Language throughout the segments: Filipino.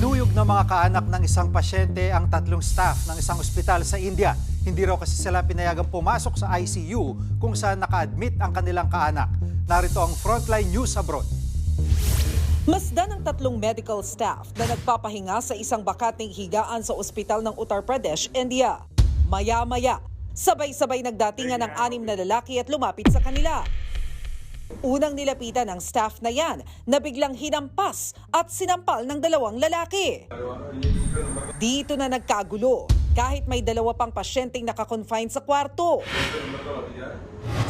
Tinuyog ng mga kaanak ng isang pasyente ang tatlong staff ng isang ospital sa India. Hindi raw kasi sila pinayagang pumasok sa ICU kung saan naka-admit ang kanilang kaanak. Narito ang Frontline News Abroad. Masdan ng tatlong medical staff na nagpapahinga sa isang bakating higaan sa ospital ng Uttar Pradesh, India. Maya-maya, sabay-sabay nagdatingan ng anim na lalaki at lumapit sa kanila. Unang nilapitan ng staff na yan na biglang hinampas at sinampal ng dalawang lalaki. Dito na nagkagulo kahit may dalawa pang pasyenteng nakakonfine sa kwarto.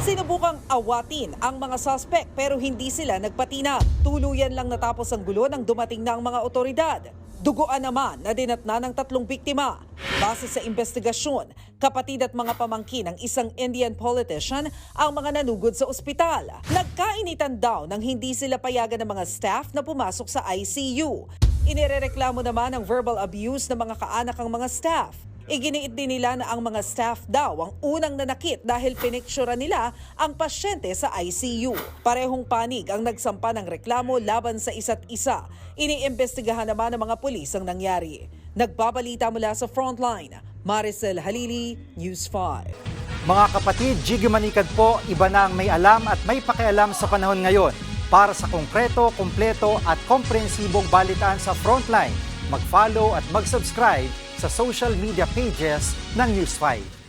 Sinubukang awatin ang mga suspect pero hindi sila nagpatinag. Tuluyan lang natapos ang gulo nang dumating na ang mga otoridad. Duguan naman na dinatna ng tatlong biktima. Base sa investigasyon, kapatid at mga pamangkin ng isang Indian politician ang mga nanugod sa ospital. Nagkainitan daw nang hindi sila payagan ng mga staff na pumasok sa ICU. Inirereklamo naman ang verbal abuse ng mga kaanak ang mga staff. Iginiit din nila na ang mga staff daw ang unang nanakit dahil piniksyura nila ang pasyente sa ICU. Parehong panig ang nagsampa ng reklamo laban sa isa't isa. Iniimbestigahan naman ng mga pulis ang nangyari. Nagbabalita mula sa frontline, Maricel Halili, News 5. Mga kapatid, Jiggy Manikad po, iba na ang may alam at may pakialam sa panahon ngayon. Para sa konkreto, kumpleto at komprehensibong balitaan sa Frontline, mag-follow at mag-subscribe sa social media pages ng News 5.